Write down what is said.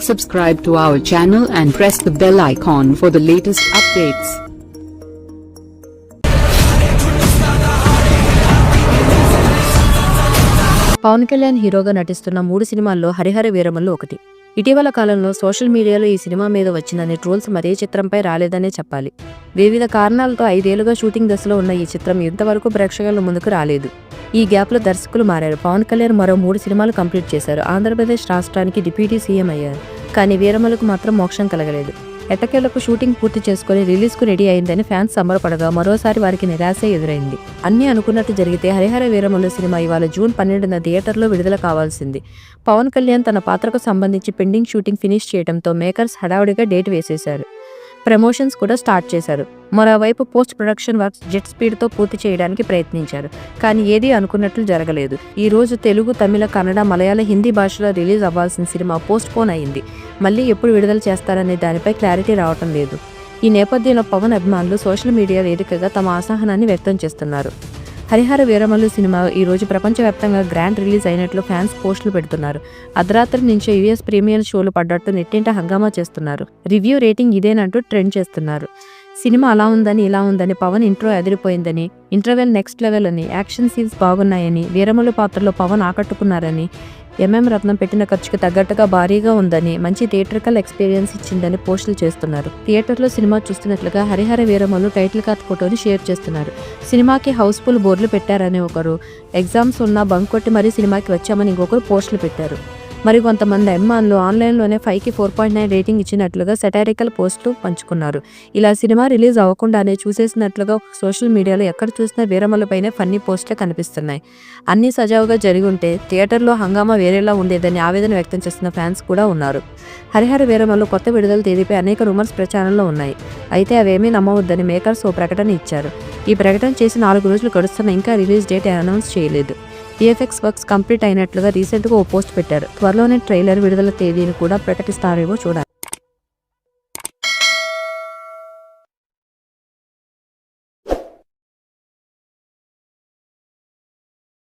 Subscribe to our channel and press the bell icon for the latest updates. Pawan Kalyan హీరోగా నటిస్తున్న మూడు సినిమాల్లో హరిహర వీరమల్లు ఒకటి ఇటీవల కాలంలో సోషల్ మీడియాలో ఈ సినిమా మీద వచ్చిందని ట్రోల్స్ మరే చిత్రంపై రాలేదనే చెప్పాలి. వివిధ కారణాలతో ఐదేళ్ళుగా షూటింగ్ దశలో ఉన్న ఈ చిత్రం ఇంతవరకు ప్రేక్షకుల ముందుకు రాలేదు. ఈ గ్యాప్లో దర్శకులు మారారు. పవన్ కళ్యాణ్ మరో మూడు సినిమాలు కంప్లీట్ చేశారు. ఆంధ్రప్రదేశ్ రాష్ట్రానికి డిప్యూటీ సీఎం అయ్యారు. కానీ వీరమలకు మాత్రం మోక్షం కలగలేదు. ఎట్టకేలకు షూటింగ్ పూర్తి చేసుకుని రిలీజ్కు రెడీ అయిందని ఫ్యాన్స్ సంబరపడగా మరోసారి వారికి నిరాశ ఎదురైంది. అన్ని అనుకున్నట్టు జరిగితే హరిహర వీరమల్లు సినిమా ఇవాళ జూన్ పన్నెండున థియేటర్లో విడుదల కావాల్సింది. పవన్ కళ్యాణ్ తన పాత్రకు సంబంధించి పెండింగ్ షూటింగ్ ఫినిష్ చేయడంతో మేకర్స్ హడావుడిగా డేట్ వేసేశారు. ప్రమోషన్స్ కూడా స్టార్ట్ చేశారు. మరోవైపు పోస్ట్ ప్రొడక్షన్ వర్క్స్ జెట్ స్పీడ్తో పూర్తి చేయడానికి ప్రయత్నించారు. కానీ ఏదీ అనుకున్నట్లు జరగలేదు. ఈ రోజు తెలుగు తమిళ కన్నడ మలయాళ హిందీ భాషలో రిలీజ్ అవ్వాల్సిన సినిమా పోస్ట్ పోన్ అయింది. మళ్ళీ ఎప్పుడు విడుదల చేస్తారనే దానిపై క్లారిటీ రావటం లేదు. ఈ నేపథ్యంలో పవన్ అభిమానులు సోషల్ మీడియా వేదికగా తమ అసహనాన్ని వ్యక్తం చేస్తున్నారు. హరిహర వీరమల్లు సినిమా ఈ రోజు ప్రపంచవ్యాప్తంగా గ్రాండ్ రిలీజ్ అయినట్లు ఫ్యాన్స్ పోస్టులు పెడుతున్నారు. అర్ధరాత్రి నుంచే యుఎస్ ప్రీమియర్ షోలు పడ్డట్టు నెట్టింట హంగామా చేస్తున్నారు. రివ్యూ రేటింగ్ ఇదేనంటూ ట్రెండ్ చేస్తున్నారు. సినిమా అలా ఉందని ఇలా ఉందని పవన్ ఇంట్రో ఎదిరిపోయిందని ఇంటర్వెల్ నెక్స్ట్ లెవెల్ అని యాక్షన్ సీన్స్ బాగున్నాయని వీరములు పాత్రలో పవన్ ఆకట్టుకున్నారని ఎంఎం రత్నం పెట్టిన ఖర్చుకు తగ్గట్టుగా భారీగా ఉందని మంచి థియేటర్కల్ ఎక్స్పీరియన్స్ ఇచ్చిందని పోస్టులు చేస్తున్నారు. థియేటర్లో సినిమా చూస్తున్నట్లుగా Harihara Veeramallu title card photo share చేస్తున్నారు. సినిమాకి హౌస్ఫుల్ బోర్డులు పెట్టారని ఒకరు ఎగ్జామ్స్ ఉన్నా బంక్ కొట్టి మరీ సినిమాకి వచ్చామని ఇంకొకరు పోస్టులు పెట్టారు. మరి కొంతమంది అభిమానులు ఆన్లైన్లోనే ఫైవ్కి ఫోర్ పాయింట్ నైన్ రేటింగ్ ఇచ్చినట్లుగా సెటారికల్ పోస్టులు పంచుకున్నారు. ఇలా సినిమా రిలీజ్ అవ్వకుండానే చూసేసినట్లుగా సోషల్ మీడియాలో ఎక్కడ చూసినా వీరమలపైనే ఫన్నీ పోస్టులు కనిపిస్తున్నాయి. అన్నీ సజావుగా జరిగి ఉంటే థియేటర్లో హంగామా వేరేలా ఉండేదని ఆవేదన వ్యక్తం చేస్తున్న ఫ్యాన్స్ కూడా ఉన్నారు. హరిహర వీరమల్లు కొత్త విడుదల తేదీపై అనేక రూమర్స్ ప్రచారంలో ఉన్నాయి. అయితే అవేమీ నమ్మవద్దని మేకర్స్ ఓ ప్రకటన ఇచ్చారు. ఈ ప్రకటన చేసి నాలుగు రోజులు గడుస్తున్న ఇంకా రిలీజ్ డేట్ అనౌన్స్ చేయలేదు. విఎఫ్ఎక్స్ వర్క్స్ కంప్లీట్ అయినట్లుగా రీసెంట్గా ఓ పోస్ట్ పెట్టారు. త్వరలోనే ట్రైలర్ విడుదల తేదీని కూడా ప్రకటిస్తారేమో చూడాలి.